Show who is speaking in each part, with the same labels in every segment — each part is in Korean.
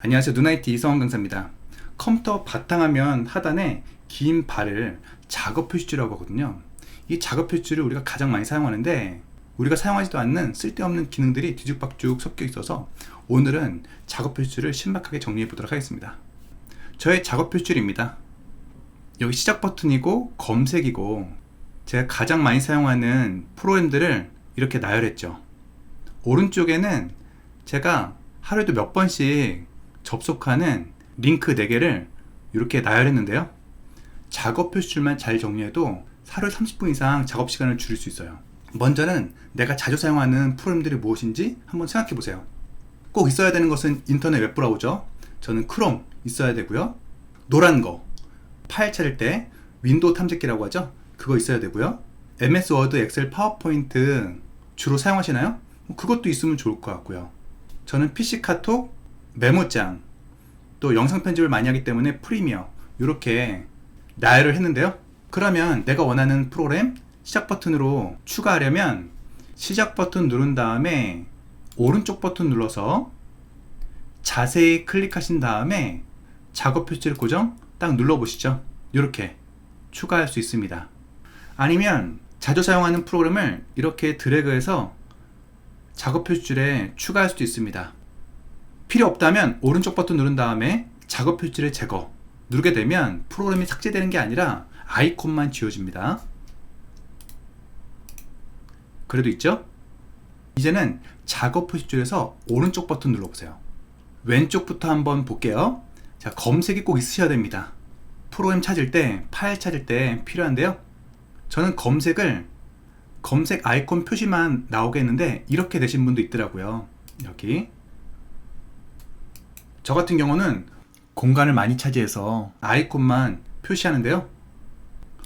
Speaker 1: 안녕하세요. 누나이트 이성원 강사입니다. 컴퓨터 바탕화면 하단에 긴 발을 작업 표시줄이라고 하거든요. 이 작업 표시줄을 우리가 가장 많이 사용하는데 우리가 사용하지도 않는 쓸데없는 기능들이 뒤죽박죽 섞여 있어서 오늘은 작업 표시줄을 신박하게 정리해 보도록 하겠습니다. 저의 작업 표시줄입니다. 여기 시작 버튼이고 검색이고 제가 가장 많이 사용하는 프로그램들을 이렇게 나열했죠. 오른쪽에는 제가 하루에도 몇 번씩 접속하는 링크 4개를 이렇게 나열했는데요. 작업 표시줄만 잘 정리해도 하루 30분 이상 작업 시간을 줄일 수 있어요. 먼저는 내가 자주 사용하는 프로그램들이 무엇인지 한번 생각해 보세요. 꼭 있어야 되는 것은 인터넷 웹 브라우저. 저는 크롬 있어야 되고요. 노란 거. 파일 찾을 때 윈도우 탐색기라고 하죠. 그거 있어야 되고요. MS 워드, 엑셀, 파워포인트 주로 사용하시나요? 뭐 그것도 있으면 좋을 것 같고요. 저는 PC 카톡, 메모장, 또 영상 편집을 많이 하기 때문에 프리미어 이렇게 나열을 했는데요. 그러면 내가 원하는 프로그램 시작 버튼으로 추가하려면 시작 버튼 누른 다음에 오른쪽 버튼 눌러서 자세히 클릭하신 다음에 작업 표시를 고정 딱 눌러 보시죠. 이렇게 추가할 수 있습니다. 아니면 자주 사용하는 프로그램을 이렇게 드래그해서 작업 표시줄에 추가할 수도 있습니다. 필요 없다면 오른쪽 버튼 누른 다음에 작업 표시를 제거 누르게 되면 프로그램이 삭제되는 게 아니라 아이콘만 지워집니다. 그래도 있죠? 이제는 작업 표시줄에서 오른쪽 버튼 눌러보세요. 왼쪽부터 한번 볼게요. 자, 검색이 꼭 있으셔야 됩니다. 프로그램 찾을 때, 파일 찾을 때 필요한데요. 저는 검색을 검색 아이콘 표시만 나오게 했는데 이렇게 되신 분도 있더라고요. 여기 저 같은 경우는 공간을 많이 차지해서 아이콘만 표시하는데요.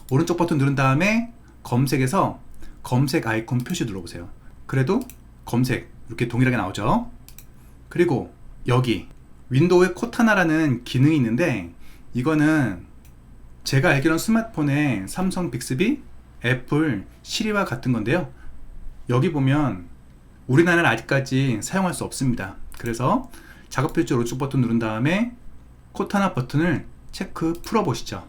Speaker 1: 오른쪽 버튼 누른 다음에 검색에서 검색 아이콘 표시 눌러보세요. 그래도 검색 이렇게 동일하게 나오죠. 그리고 여기 윈도우에 코타나라는 기능이 있는데 이거는 제가 알기로는 스마트폰에 삼성 빅스비, 애플, 시리와 같은 건데요. 여기 보면 우리나라는 아직까지 사용할 수 없습니다. 그래서 작업 표지 오른쪽 버튼 누른 다음에 코타나 버튼을 체크 풀어 보시죠.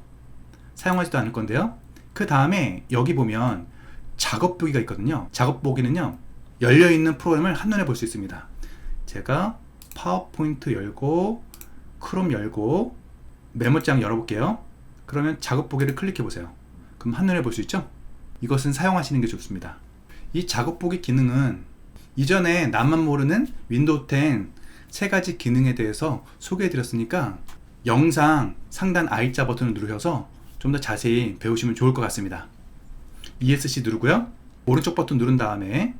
Speaker 1: 사용하지도 않을 건데요. 그 다음에 여기 보면 작업 보기가 있거든요. 작업 보기는요. 열려 있는 프로그램을 한눈에 볼 수 있습니다. 제가 파워포인트 열고 크롬 열고 메모장 열어볼게요. 그러면 작업 보기를 클릭해 보세요. 그럼 한눈에 볼 수 있죠? 이것은 사용하시는 게 좋습니다. 이 작업 보기 기능은 이전에 나만 모르는 윈도우 10 세 가지 기능에 대해서 소개해 드렸으니까 영상 상단 I자 버튼을 누르셔서 좀 더 자세히 배우시면 좋을 것 같습니다. ESC 누르고요. 오른쪽 버튼 누른 다음에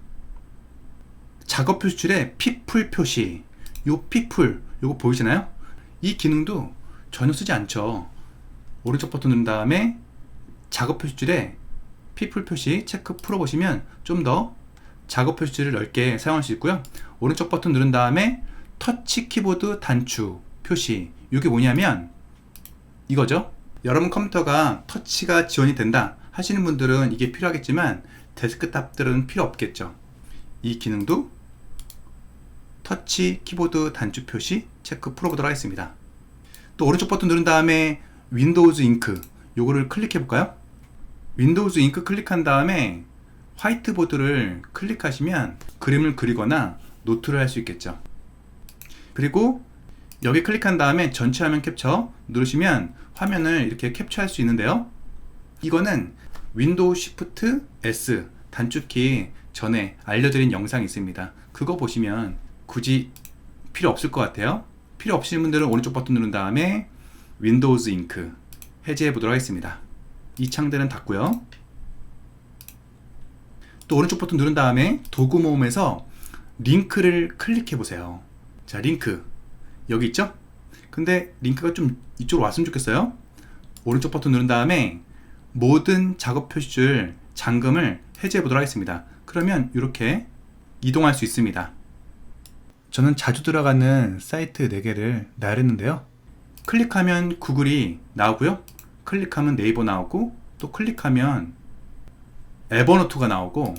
Speaker 1: 작업 표시줄에 피풀 표시 요 피풀 요거 보이시나요? 이 기능도 전혀 쓰지 않죠. 오른쪽 버튼 누른 다음에 작업 표시줄에 피풀 표시 체크 풀어보시면 좀 더 작업 표시줄을 넓게 사용할 수 있고요. 오른쪽 버튼 누른 다음에 터치 키보드 단추 표시 이게 뭐냐면 이거죠. 여러분 컴퓨터가 터치가 지원이 된다 하시는 분들은 이게 필요하겠지만 데스크탑들은 필요 없겠죠. 이 기능도 터치 키보드 단추 표시 체크 풀어보도록 하겠습니다. 또 오른쪽 버튼 누른 다음에 윈도우즈 잉크 요거를 클릭해 볼까요? 윈도우즈 잉크 클릭한 다음에 화이트보드를 클릭하시면 그림을 그리거나 노트를 할 수 있겠죠. 그리고 여기 클릭한 다음에 전체 화면 캡처 누르시면 화면을 이렇게 캡처할 수 있는데요. 이거는 윈도우 시프트 S 단축키 전에 알려드린 영상이 있습니다. 그거 보시면 굳이 필요 없을 것 같아요. 필요 없으신 분들은 오른쪽 버튼 누른 다음에 윈도우즈 잉크 해제해 보도록 하겠습니다. 이 창들은 닫고요. 또 오른쪽 버튼 누른 다음에 도구 모음에서 링크를 클릭해 보세요. 자, 링크. 여기 있죠? 근데 링크가 좀 이쪽으로 왔으면 좋겠어요. 오른쪽 버튼 누른 다음에 모든 작업 표시줄 잠금을 해제해 보도록 하겠습니다. 그러면 이렇게 이동할 수 있습니다. 저는 자주 들어가는 사이트 4개를 나열했는데요. 클릭하면 구글이 나오고요. 클릭하면 네이버 나오고 또 클릭하면 에버노트가 나오고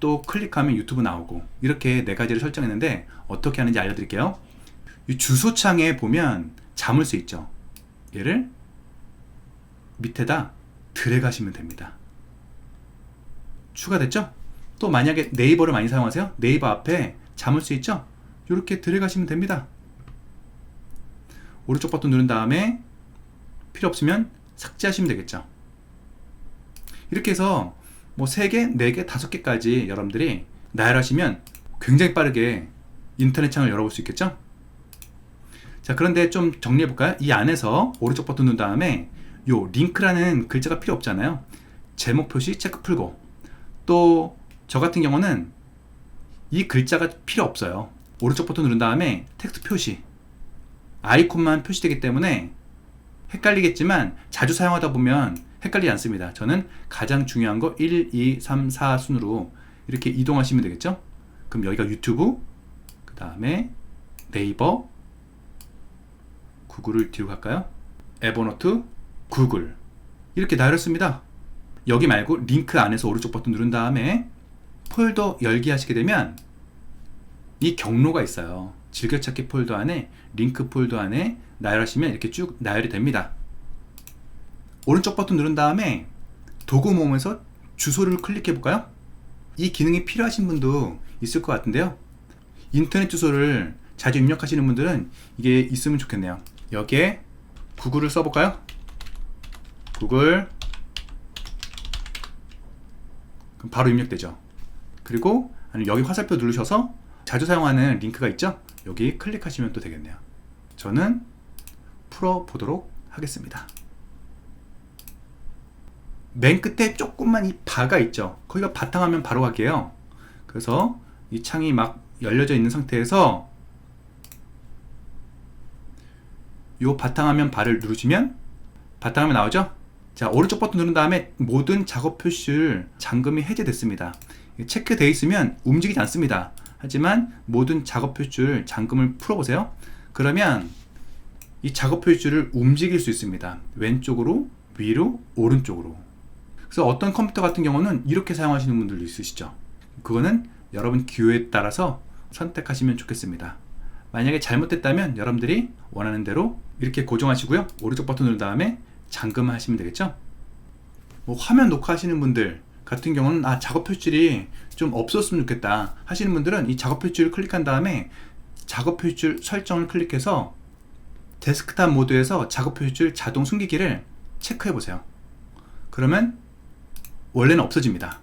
Speaker 1: 또 클릭하면 유튜브 나오고 이렇게 네 가지를 설정했는데 어떻게 하는지 알려드릴게요. 이 주소창에 보면 자물쇠 있죠. 얘를 밑에다 들어가시면 됩니다. 추가됐죠? 또 만약에 네이버를 많이 사용하세요? 네이버 앞에 자물쇠 있죠? 이렇게 들어가시면 됩니다. 오른쪽 버튼 누른 다음에 필요 없으면 삭제하시면 되겠죠. 이렇게 해서 뭐 3개, 4개, 5개까지 여러분들이 나열하시면 굉장히 빠르게 인터넷 창을 열어볼 수 있겠죠? 자, 그런데 좀 정리해 볼까요? 이 안에서 오른쪽 버튼 누른 다음에 요 링크라는 글자가 필요 없잖아요. 제목 표시 체크 풀고 또 저 같은 경우는 이 글자가 필요 없어요. 오른쪽 버튼 누른 다음에 텍스트 표시 아이콘만 표시되기 때문에 헷갈리겠지만 자주 사용하다 보면 헷갈리지 않습니다. 저는 가장 중요한 거 1, 2, 3, 4 순으로 이렇게 이동하시면 되겠죠? 그럼 여기가 유튜브, 그 다음에 네이버, 구글을 뒤로 갈까요? 에버노트, 구글 이렇게 나열했습니다. 여기 말고 링크 안에서 오른쪽 버튼 누른 다음에 폴더 열기 하시게 되면 이 경로가 있어요. 즐겨찾기 폴더 안에 링크 폴더 안에 나열하시면 이렇게 쭉 나열이 됩니다. 오른쪽 버튼 누른 다음에 도구 모음에서 주소를 클릭해 볼까요? 이 기능이 필요하신 분도 있을 것 같은데요. 인터넷 주소를 자주 입력하시는 분들은 이게 있으면 좋겠네요. 여기에 구글을 써볼까요? 구글 그럼 바로 입력되죠. 그리고 여기 화살표 누르셔서 자주 사용하는 링크가 있죠? 여기 클릭하시면 또 되겠네요. 저는 풀어보도록 하겠습니다. 맨 끝에 조금만 이 바가 있죠. 거기가 바탕화면 바로 가게요. 그래서 이 창이 막 열려져 있는 상태에서 이 바탕화면 바를 누르시면 바탕화면 나오죠? 자 오른쪽 버튼 누른 다음에 모든 작업 표시를 잠금이 해제됐습니다. 체크되어 있으면 움직이지 않습니다. 하지만 모든 작업 표시를 잠금을 풀어보세요. 그러면 이 작업 표시를 움직일 수 있습니다. 왼쪽으로, 위로, 오른쪽으로. 그래서 어떤 컴퓨터 같은 경우는 이렇게 사용하시는 분들도 있으시죠. 그거는 여러분 기호에 따라서 선택하시면 좋겠습니다. 만약에 잘못됐다면 여러분들이 원하는 대로 이렇게 고정하시고요. 오른쪽 버튼 누른 다음에 잠금 하시면 되겠죠. 뭐 화면 녹화하시는 분들 같은 경우는 아 작업 표출이 좀 없었으면 좋겠다 하시는 분들은 이 작업 표출을 클릭한 다음에 작업 표출 설정을 클릭해서 데스크탑 모드에서 작업 표출 자동 숨기기를 체크해 보세요. 그러면 원래는 없어집니다.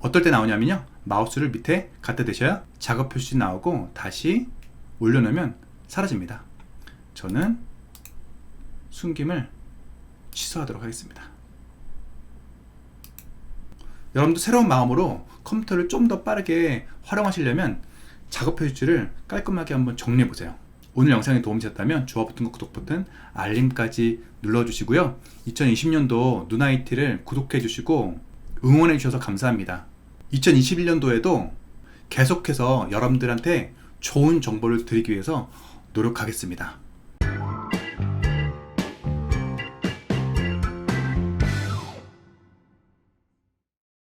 Speaker 1: 어떨 때 나오냐면요. 마우스를 밑에 갖다 대셔야 작업 표시 나오고 다시 올려놓으면 사라집니다. 저는 숨김을 취소하도록 하겠습니다. 여러분도 새로운 마음으로 컴퓨터를 좀 더 빠르게 활용하시려면 작업 표시를 깔끔하게 한번 정리해 보세요. 오늘 영상이 도움이 되셨다면 좋아 버튼과 구독 버튼, 알림까지 눌러주시고요. 2020년도 누나이티를 구독해 주시고 응원해 주셔서 감사합니다. 2021년도에도 계속해서 여러분들한테 좋은 정보를 드리기 위해서 노력하겠습니다.